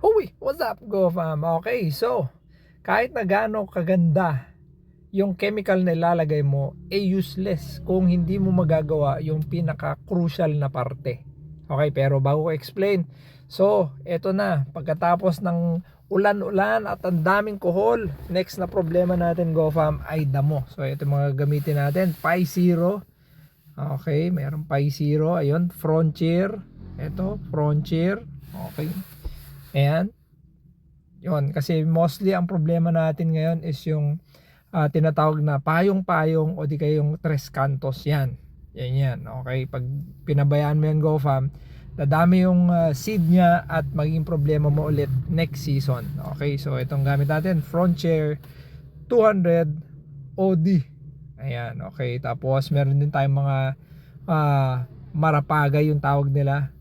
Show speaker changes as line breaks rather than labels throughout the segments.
Hoy, what's up, Go Fam? Okay, so, kahit na gaano kaganda yung chemical na ilalagay mo, eh useless kung hindi mo magagawa yung pinaka-crucial na parte. Okay, pero bago ko explain, so, eto na, pagkatapos ng ulan-ulan at ang daming kohol, next na problema natin, Go Fam, ay damo. So, ito mga gamitin natin, Pi Zero, Okay, mayroon Pi Zero, ayun, Frontier, ito, Frontier, okay, Ayan. Yun, kasi mostly ang problema natin ngayon is yung ah, tinatawag na payong-payong o di kaya yung tres cantos. Yan. Yan yan. Okay, pag pinabayaan mo yan GoFam, dadami yung ah, seed niya at maging problema mo ulit next season. Okay, so itong gamit natin, Frontier 200 OD. Ayan, okay. Tapos meron din tayong mga ah, marapagay yung tawag nila.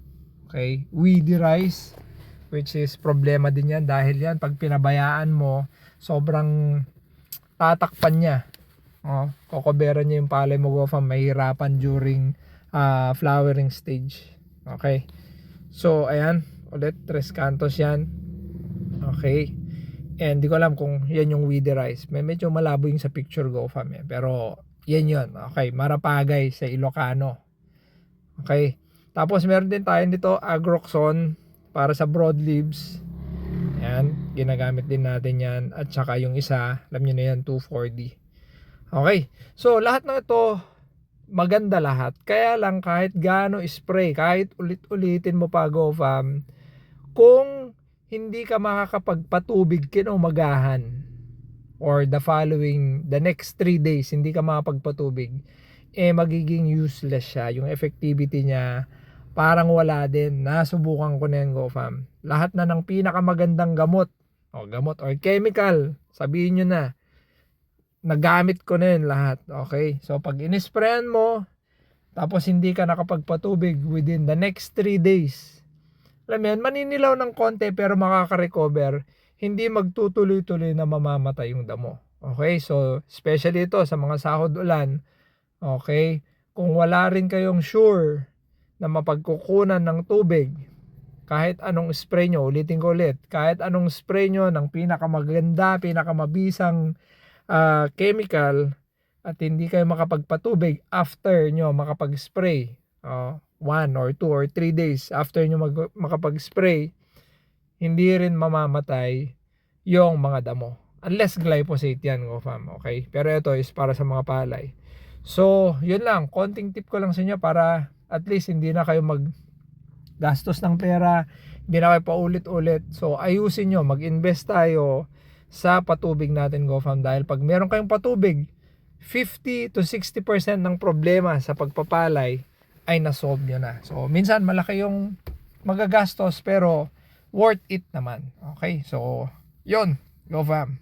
Okay, weedy rice which is problema din yan dahil yan pag pinabayaan mo sobrang tatakpan niya. Oh, kokoberan niya yung palay mo go from mahirapan during ah, flowering stage. Okay. So ayan. Ulit tres cantos yan. Okay. And di ko alam kung yan yung weedy rice. May medyo malabo yung sa picture go fam eh. pero yan yun. Okay. Marapagay sa Ilocano. Okay. Tapos meron din tayo dito agroxon para sa broadleaves. Yan, ginagamit din natin yan. At saka yung isa, alam nyo na yan, 240. Okay, so lahat ng ito, maganda lahat. Kaya lang kahit gaano spray, kahit ulit-ulitin mo pa go fam, kung hindi ka makakapagpatubig kinumagahan or the following, the next 3 days, hindi ka makapagpatubig, eh magiging useless siya. Yung effectivity niya, parang wala din. Nasubukan ko na yan, GoFam. Lahat na ng pinakamagandang gamot, o gamot or chemical, sabihin nyo na, nagamit ko na yun lahat. Okay? So, pag inisprayan mo, tapos hindi ka nakapagpatubig within the next 3 days, alam yan, maninilaw ng konti pero makaka-recover, hindi magtutuloy-tuloy na mamamatay yung damo. Okay? So, especially ito sa mga sahod ulan, okay? Kung wala rin kayong sure na mapagkukunan ng tubig kahit anong spray nyo, ulitin ko ulit, kahit anong spray nyo ng pinakamaganda, pinakamabisang ah, chemical at hindi kayo makapagpatubig after nyo makapag-spray, oh, one or two or three days after nyo mag- makapag-spray, hindi rin mamamatay yung mga damo. Unless glyphosate yan, fam, okay? Pero ito is para sa mga palay. So, yun lang. Konting tip ko lang sa inyo para at least hindi na kayo mag gastos ng pera, hindi na kayo paulit-ulit. So ayusin nyo, mag-invest tayo sa patubig natin GoFam dahil pag meron kayong patubig, 50 to 60% ng problema sa pagpapalay ay nasolve nyo na. So minsan malaki yung magagastos pero worth it naman. Okay, so yun, GoFam.